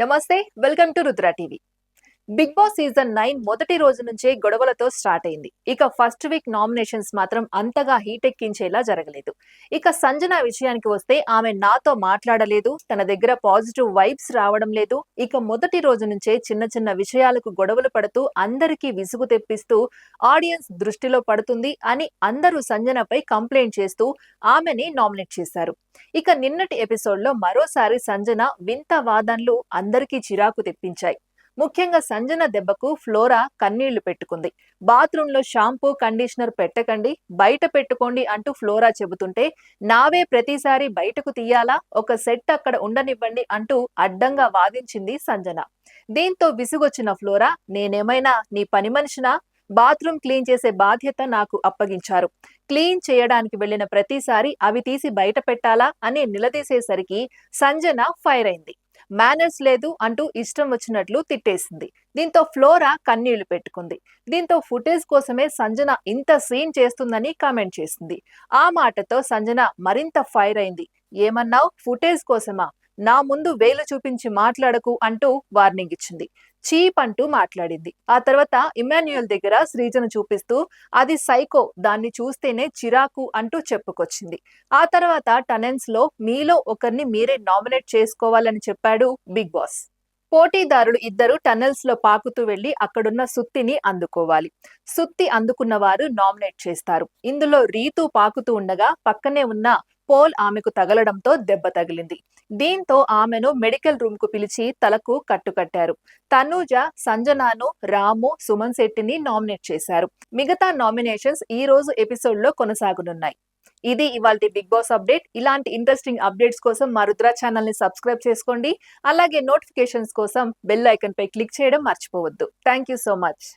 నమస్తే welcome to Rudra TV. Bigg Boss season nine మొదటి రోజు నుంచే గొడవలతో స్టార్ట్ అయింది. ఇక ఫస్ట్ వీక్ నామినేషన్స్ మాత్రం అంతగా హీట్ ఎక్కించేలా జరగలేదు. ఇక సంజన విషయానికి వస్తే ఆమె నాతో మాట్లాడలేదు తన దగ్గర పాజిటివ్ వైబ్స్ రావడం లేదు. ఇక మొదటి రోజు నుంచే చిన్న చిన్న విషయాలకు గొడవలు పడుతూ అందరికీ విసుగు తెప్పిస్తూ ఆడియన్స్ దృష్టిలో పడుతుంది అని అందరూ సంజనపై కంప్లైంట్ చేస్తూ ఆమెని నామినేట్ చేశారు. ఇక నిన్నటి ఎపిసోడ్లో మరోసారి సంజన వింత వాదనలు అందరికీ చిరాకు తెప్పించాయి. ముఖ్యంగా సంజన దెబ్బకు ఫ్లోరా కన్నీళ్ళు పెట్టుకుంది. బాత్రూమ్లో షాంపూ కండిషనర్ పెట్టకండి బయట పెట్టుకోండి అంటూ ఫ్లోరా చెబుతుంటే నావే ప్రతిసారి బయటకు తీయాలా? ఒక సెట్ అక్కడ ఉండనివ్వండి అంటూ అడ్డంగా వాదించింది సంజన. దీంతో విసుగొచ్చిన ఫ్లోరా నేనేమైనా నీ పని మనిషినా? బాత్రూమ్ క్లీన్ చేసే బాధ్యత నాకు అప్పగించారు. క్లీన్ చేయడానికి వెళ్ళిన ప్రతిసారి అవి తీసి బయట పెట్టాలా? అని నిలదీసేసరికి సంజన ఫైర్ అయింది. మేనర్స్ లేదు అంటూ ఇష్టం వచ్చినట్లు తిట్టేసింది. దీంతో ఫ్లోరా కన్నీళ్ళు పెట్టుకుంది. దీంతో ఫుటేజ్ కోసమే సంజన ఇంత సీన్ చేస్తుందని కామెంట్ చేసింది. ఆ మాటతో సంజన మరింత ఫైర్ అయింది. ఏమన్నావు? ఫుటేజ్ కోసమా? నా ముందు వేలు చూపించి మాట్లాడకు అంటూ వార్నింగ్ ఇచ్చింది. చీప్ అంటూ మాట్లాడింది. ఆ తర్వాత ఇమాన్యుయల్ దగ్గర శ్రీజను చూపిస్తూ అది సైకో దాన్ని చూస్తేనే చిరాకు అంటూ చెప్పుకొచ్చింది. ఆ తర్వాత టనెన్స్లో మీలో ఒకరిని మీరే నామినేట్ చేసుకోవాలని చెప్పాడు బిగ్ బాస్. పోటీదారులు ఇద్దరు టనెల్స్లో పాకుతూ వెళ్ళి అక్కడున్న సుత్తిని అందుకోవాలి. సుత్తి అందుకున్న వారు నామినేట్ చేస్తారు. ఇందులో రీతు పాకుతూ ఉండగా పక్కనే ఉన్న పోల్ ఆమెకు తగలడంతో దెబ్బ తగిలింది. దీంతో ఆమెను మెడికల్ రూమ్కు పిలిచి తలకు కట్టుకట్టారు. తనూజ సంజనాను రాము సుమన్ శెట్టిని నామినేట్ చేశారు. మిగతా నామినేషన్స్ ఈ రోజు ఎపిసోడ్లో కొనసాగనున్నాయి. ఇది ఇవాళ బిగ్ బాస్ అప్డేట్. ఇలాంటి ఇంట్రెస్టింగ్ అప్డేట్స్ కోసం మా రుద్ర ఛానల్ని సబ్స్క్రైబ్ చేసుకోండి. అలాగే నోటిఫికేషన్స్ కోసం బెల్ ఐకన్ పై క్లిక్ చేయడం మర్చిపోవద్దు. Thank you so much.